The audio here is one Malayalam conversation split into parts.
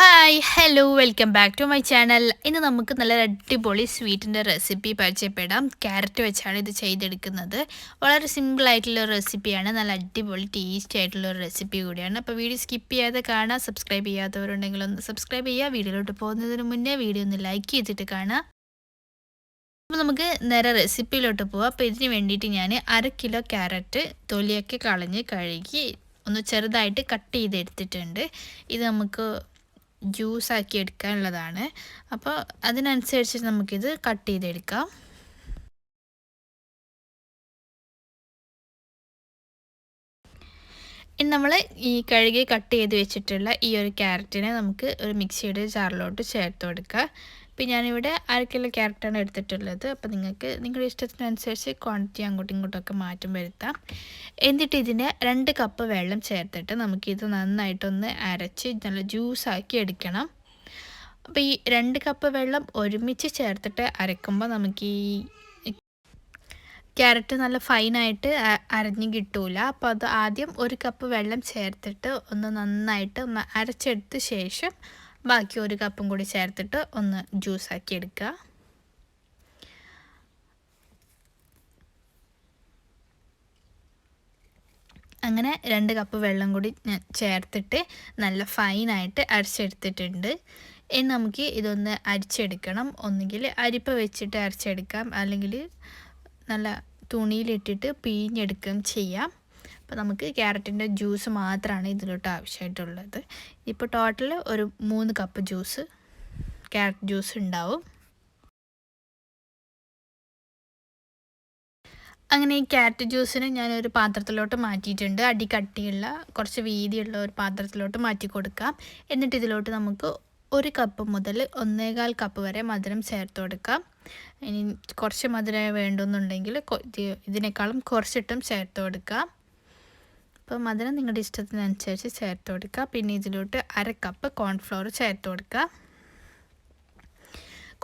Hi hello welcome back to my channel ഇന്ന് നമുക്ക് നല്ല അടിപൊളി സ്വീറ്റിന്റെ റെസിപ്പി പരിചയപ്പെടാം. ക്യാരറ്റ് വെച്ചാണ് ഇത് ചെയ്തെടുക്കുന്നത്. വളരെ ഒരു റെസിപ്പിയാണ് നല്ല അടിപൊളി ടേസ്റ്റ് ആയിട്ടുള്ള ഒരു റെസിപ്പി കൂടിയാണ്. അപ്പോൾ വീഡിയോ സ്കിപ്പ് ചെയ്യാതെ കാണാം സബ്സ്ക്രൈബ് ചെയ്യാത്തവരുണ്ടെങ്കിൽ ഒന്ന് സബ്സ്ക്രൈബ് ചെയ്യുക. വീഡിയോയിലോട്ട് പോകുന്നതിന് മുന്നേ വീഡിയോ ഒന്ന് ലൈക്ക് ചെയ്തിട്ട് കാണാം. അപ്പോൾ നമുക്ക് നേരെ റെസിപ്പിയിലോട്ട് പോവാം. അപ്പോൾ ഇതിന് വേണ്ടിയിട്ട് ഞാൻ അര കിലോ ക്യാരറ്റ് തൊലിയൊക്കെ കളഞ്ഞ് കഴുകി ഒന്ന് ചെറുതായിട്ട് കട്ട് ചെയ്തെടുത്തിട്ടുണ്ട്. ഇത് നമുക്ക് ജ്യൂസ് ആക്കി എടുക്കാനുള്ളതാണ്. അപ്പോൾ അതിനനുസരിച്ച് നമുക്കിത് കട്ട് ചെയ്തെടുക്കാം. ഇനി നമ്മൾ ഈ കഴുകി കട്ട് ചെയ്ത് വെച്ചിട്ടുള്ള ഈ ഒരു ക്യാരറ്റിനെ നമുക്ക് ഒരു മിക്സിയുടെ ജാറിലോട്ട് ചേർത്ത് കൊടുക്കുക ഇപ്പം ഞാനിവിടെ അര കിലോ ക്യാരറ്റാണ് എടുത്തിട്ടുള്ളത്. അപ്പോൾ നിങ്ങൾക്ക് നിങ്ങളുടെ ഇഷ്ടത്തിനനുസരിച്ച് ക്വാണ്ടിറ്റി അങ്ങോട്ടും ഇങ്ങോട്ടൊക്കെ മാറ്റം വരുത്താം. എന്നിട്ട് ഇതിന് രണ്ട് കപ്പ് വെള്ളം ചേർത്തിട്ട് നമുക്കിത് നന്നായിട്ടൊന്ന് അരച്ച് നല്ല ജ്യൂസാക്കി എടുക്കണം. അപ്പോൾ ഈ രണ്ട് കപ്പ് വെള്ളം ഒരുമിച്ച് ചേർത്തിട്ട് അരക്കുമ്പോൾ നമുക്ക് ഈ ക്യാരറ്റ് നല്ല ഫൈനായിട്ട് അരഞ്ഞ് കിട്ടൂല. അപ്പോൾ അത് ആദ്യം ഒരു കപ്പ് വെള്ളം ചേർത്തിട്ട് ഒന്ന് നന്നായിട്ട് ഒന്ന് അരച്ചെടുത്ത ശേഷം ബാക്കി ഒരു കപ്പും കൂടി ചേർത്തിട്ട് ഒന്ന് ജ്യൂസാക്കി എടുക്കുക. അങ്ങനെ രണ്ട് കപ്പ് വെള്ളം കൂടി ചേർത്തിട്ട് നല്ല ഫൈനായിട്ട് അരച്ചെടുത്തിട്ടുണ്ട്. ഇനി നമുക്ക് ഇതൊന്ന് അരിച്ചെടുക്കണം. ഒന്നുകിൽ അരിപ്പ വെച്ചിട്ട് അരച്ചെടുക്കാം. അല്ലെങ്കിൽ നല്ല തുണിയിലിട്ടിട്ട് പിഴിഞ്ഞെടുക്കുകയും ചെയ്യാം. അപ്പോൾ നമുക്ക് ക്യാരറ്റിന്റെ ജ്യൂസ് മാത്രമാണ് ഇതിലോട്ട് ആവശ്യമായിട്ടുള്ളത് ഇപ്പോൾ ടോട്ടൽ ഒരു മൂന്ന് കപ്പ് ജ്യൂസ് ക്യാരറ്റ് ജ്യൂസ് ഉണ്ടാവും അങ്ങനെ ഈ ക്യാരറ്റ് ജ്യൂസിന് ഞാനൊരു പാത്രത്തിലോട്ട് മാറ്റിയിട്ടുണ്ട്. അടി കട്ടിയുള്ള കുറച്ച് വീതിയുള്ള ഒരു പാത്രത്തിലോട്ട് മാറ്റി കൊടുക്കാം. എന്നിട്ട് ഇതിലോട്ട് നമുക്ക് ഒരു കപ്പ് മുതൽ ഒന്നേകാൽ കപ്പ് വരെ മധുരം ചേർത്ത് കൊടുക്കാം. ഇനി കുറച്ച് മധുരം വേണ്ടെന്നുണ്ടെങ്കിൽ ഇതിനേക്കാളും കുറച്ചിട്ടും ചേർത്ത് കൊടുക്കാം. അപ്പോൾ മധുരം നിങ്ങളുടെ ഇഷ്ടത്തിനനുസരിച്ച് ചേർത്ത് കൊടുക്കുക. പിന്നെ ഇതിലോട്ട് അര കപ്പ് കോൺഫ്ലോർ ചേർത്ത് കൊടുക്കുക.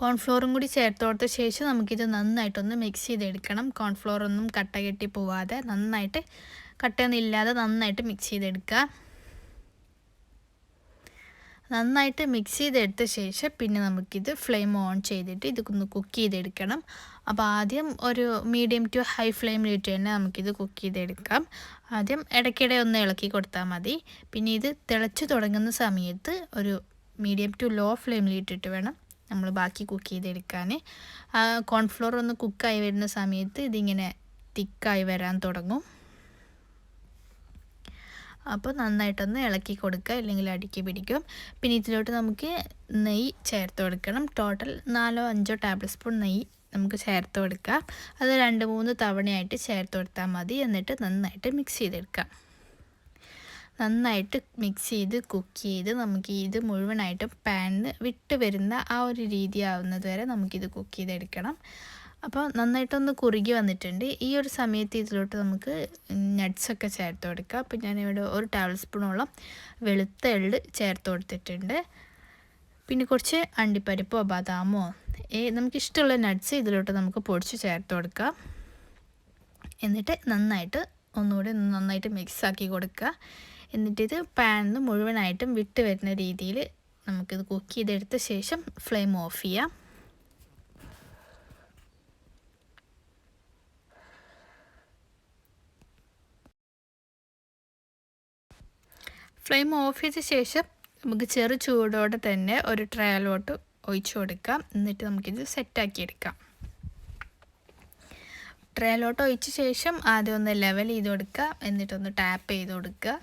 കോൺഫ്ലോറും കൂടി ചേർത്ത് കൊടുത്ത ശേഷം നമുക്കിത് നന്നായിട്ടൊന്ന് മിക്സ് ചെയ്തെടുക്കണം. കോൺഫ്ലോർ ഒന്നും കട്ട കെട്ടി പോവാതെ നന്നായിട്ട് കട്ടയൊന്നും ഇല്ലാതെ നന്നായിട്ട് മിക്സ് ചെയ്തെടുക്കുക. നന്നായിട്ട് മിക്സ് ചെയ്തെടുത്ത ശേഷം പിന്നെ നമുക്കിത് ഫ്ലെയിം ഓൺ ചെയ്തിട്ട് ഇതൊന്ന് കുക്ക് ചെയ്തെടുക്കണം. അപ്പോൾ ആദ്യം ഒരു മീഡിയം ടു ഹൈ ഫ്ലെയിമിലിട്ട് തന്നെ നമുക്കിത് കുക്ക് ചെയ്തെടുക്കാം. ആദ്യം ഇടയ്ക്കിടെ ഒന്ന് ഇളക്കി കൊടുത്താൽ മതി. പിന്നെ ഇത് തിളച്ച് തുടങ്ങുന്ന സമയത്ത് ഒരു മീഡിയം ടു ലോ ഫ്ലെയിമിലിട്ടിട്ട് വേണം നമ്മൾ ബാക്കി കുക്ക് ചെയ്തെടുക്കാൻ കോൺഫ്ലോർ ഒന്ന് കുക്കായി വരുന്ന സമയത്ത് ഇതിങ്ങനെ തിക്കായി വരാൻ തുടങ്ങും. അപ്പോൾ നന്നായിട്ടൊന്ന് ഇളക്കി കൊടുക്കുക അല്ലെങ്കിൽ അടുക്കി പിടിക്കും. പിന്നെ ഇതിലോട്ട് നമുക്ക് നെയ്യ് ചേർത്ത് കൊടുക്കണം. ടോട്ടൽ നാലോ അഞ്ചോ ടേബിൾ സ്പൂൺ നെയ്യ് നമുക്ക് ചേർത്ത് കൊടുക്കാം. അത് രണ്ട് മൂന്ന് തവണയായിട്ട് ചേർത്ത് കൊടുത്താൽ മതി. എന്നിട്ട് നന്നായിട്ട് മിക്സ് ചെയ്തെടുക്കാം. നന്നായിട്ട് മിക്സ് ചെയ്ത് കുക്ക് ചെയ്ത് നമുക്ക് ഇത് മുഴുവനായിട്ടും പാനിന് വിട്ട് വരുന്ന ആ ഒരു രീതി ആവുന്നത് വരെ നമുക്കിത് കുക്ക് ചെയ്തെടുക്കണം. അപ്പോൾ നന്നായിട്ടൊന്ന് കുറുകി വന്നിട്ടുണ്ട്. ഈ ഒരു സമയത്ത് ഇതിലോട്ട് നമുക്ക് നട്ട്സൊക്കെ ചേർത്ത് കൊടുക്കുക അപ്പോൾ ഞാനിവിടെ ഒരു ടേബിൾ സ്പൂണോളം വെളുത്ത എള്ള് ചേർത്ത് കൊടുത്തിട്ടുണ്ട്. പിന്നെ കുറച്ച് അണ്ടിപ്പരിപ്പോ ബദാമോ ഏ നമുക്കിഷ്ടമുള്ള നട്ട്സ് ഇതിലോട്ട് നമുക്ക് പൊടിച്ച് ചേർത്ത് കൊടുക്കാം. എന്നിട്ട് നന്നായിട്ട് ഒന്നുകൂടി നന്നായിട്ട് മിക്സ് ആക്കി കൊടുക്കുക. എന്നിട്ടിത് പാനിൽ നിന്ന് മുഴുവനായിട്ടും വിട്ട് വരുന്ന രീതിയിൽ നമുക്കിത് കുക്ക് ചെയ്തെടുത്ത ശേഷം ഫ്ലെയിം ഓഫ് ചെയ്യാം. ഫ്ലെയിം ഓഫ് ചെയ്ത ശേഷം നമുക്ക് ചെറു ചൂടോടെ തന്നെ ഒരു ട്രയലോട്ട് ഒഴിച്ചു കൊടുക്കാം. എന്നിട്ട് നമുക്കിത് സെറ്റാക്കി എടുക്കാം. ട്രയലോട്ട് ഒഴിച്ച ശേഷം ആദ്യം ഒന്ന് ലെവൽ ചെയ്ത് കൊടുക്കുക. എന്നിട്ടൊന്ന് ടാപ്പ് ചെയ്ത് കൊടുക്കുക.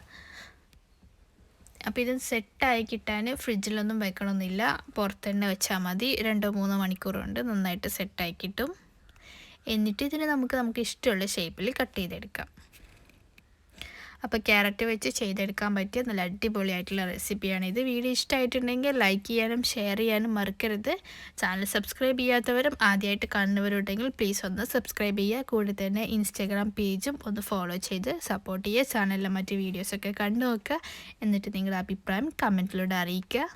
അപ്പോൾ ഇത് സെറ്റായി കിട്ടാൻ ഫ്രിഡ്ജിലൊന്നും വെക്കണമെന്നില്ല പുറത്ത് തന്നെ വെച്ചാൽ മതി. രണ്ടോ മൂന്നോ മണിക്കൂർ നന്നായിട്ട് സെറ്റായി കിട്ടും. എന്നിട്ട് ഇതിന് നമുക്ക് നമുക്ക് ഇഷ്ടമുള്ള ഷേപ്പിൽ കട്ട് ചെയ്തെടുക്കാം. അപ്പോൾ ക്യാരറ്റ് വെച്ച് ചെയ്തെടുക്കാൻ പറ്റിയ നല്ല അടിപൊളിയായിട്ടുള്ള റെസിപ്പിയാണ് ഇത് വീഡിയോ ഇഷ്ടമായിട്ടുണ്ടെങ്കിൽ ലൈക്ക് ചെയ്യാനും ഷെയർ ചെയ്യാനും മറക്കരുത്. ചാനൽ സബ്സ്ക്രൈബ് ചെയ്യാത്തവരും ആദ്യമായിട്ട് കാണുന്നവരുണ്ടെങ്കിൽ പ്ലീസ് ഒന്ന് സബ്സ്ക്രൈബ് ചെയ്യുക. കൂടെ തന്നെ ഇൻസ്റ്റാഗ്രാം പേജും ഒന്ന് ഫോളോ ചെയ്ത് സപ്പോർട്ട് ചെയ്യുക. ചാനലിലെ മറ്റ് വീഡിയോസൊക്കെ കണ്ടു നോക്കുക എന്നിട്ട് നിങ്ങളുടെ അഭിപ്രായം കമന്റിലൂടെ അറിയിക്കുക.